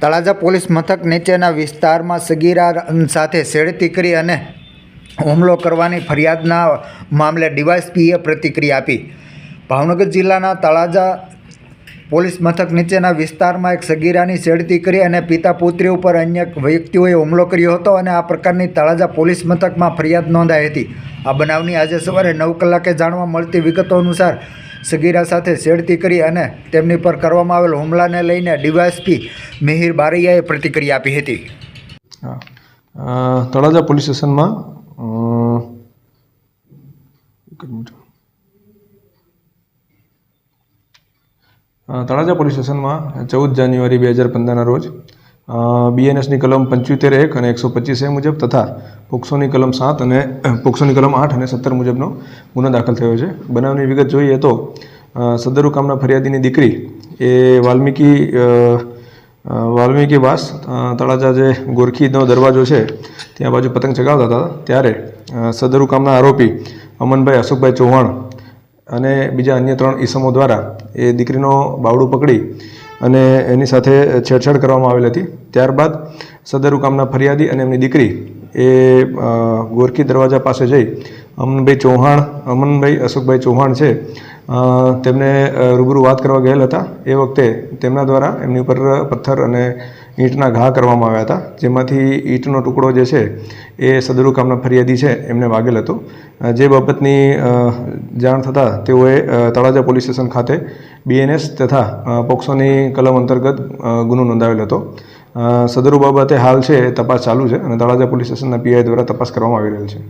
Talaja police મથક નીચેના વિસ્તારમાં સગીરા સાથે છેડતી કરી અને હુમલો કરવાની ફરિયાદના મામલે ડીવાયસપીએ પ્રતિક્રિયા આપી. ભાવનગર જિલ્લાના તળાજા પોલીસ મથક નીચેના વિસ્તારમાં એક સગીરાની છેડતી કરી અને પિતા પુત્રી ઉપર અન્ય વ્યક્તિઓએ હુમલો કર્યો હતો અને આ પ્રકારની તળાજા પોલીસ મથકમાં ફરિયાદ નોંધાઈ હતી. આ બનાવની આજે સવારે નવ કલાકે જાણવા મળતી વિગતો અનુસાર સગીરા સાથે છેડતી કરી અને તેમની પર કરવામાં આવેલ હુમલાને લઈને ડીવાયસપી મિહિર બારૈયાએ પ્રતિક્રિયા આપી હતી. તળાજા પોલીસ સ્ટેશનમાં એક. તળાજા પોલીસ સ્ટેશનમાં ચૌદ જાન્યુઆરી બે હજાર પંદરના રોજ બીએનએસની કલમ પંચોતેર એક અને એકસો પચીસ એ મુજબ તથા પોક્સોની કલમ સાત અને પોક્સોની કલમ આઠ અને સત્તર મુજબનો ગુનો દાખલ થયો છે. બનાવની વિગત જોઈએ તો સદરુ કામના ફરિયાદીની દીકરી એ વાલ્મીકી વાલ્મીકી વાસ તળાજા જે ગોરખીનો દરવાજો છે, ત્યાં બાજુ પતંગ ચગાવતા હતા. ત્યારે સદરુ કામના આરોપી અમનભાઈ અશોકભાઈ ચૌહાણ અને બીજા અન્ય ત્રણ ઈસમો દ્વારા એ દીકરીનો બાવડું પકડી અને એની સાથે છેડછાડ કરવામાં આવેલ હતી. ત્યારબાદ સદરુ કામના ફરિયાદી અને એમની દીકરી એ ગોરખી દરવાજા પાસે જઈ અમનભાઈ ચૌહાણ, અમનભાઈ અશોકભાઈ ચૌહાણ છે તેમને રૂબરૂ વાત કરવા ગયેલ હતા. એ વખતે તેમના દ્વારા એમની ઉપર પથ્થર અને ઈંટના ઘા કરવામાં આવ્યા હતા. જેમાંથી ઈંટનો ટુકડો જે છે, એ સદરુ કામના ફરિયાદી છે, એમને વાગેલ હતો. જે બાબતની જાણ થતાં તેઓએ તળાજા પોલીસ સ્ટેશન ખાતે બીએનએસ તથા પોક્સોની કલમ અંતર્ગત ગુનો નોંધાવેલ હતો. સદરુ બાબતે હાલ છે તપાસ ચાલુ છે અને તળાજા પોલીસ સ્ટેશનના પીઆઈ દ્વારા તપાસ કરવામાં આવી રહેલ છે.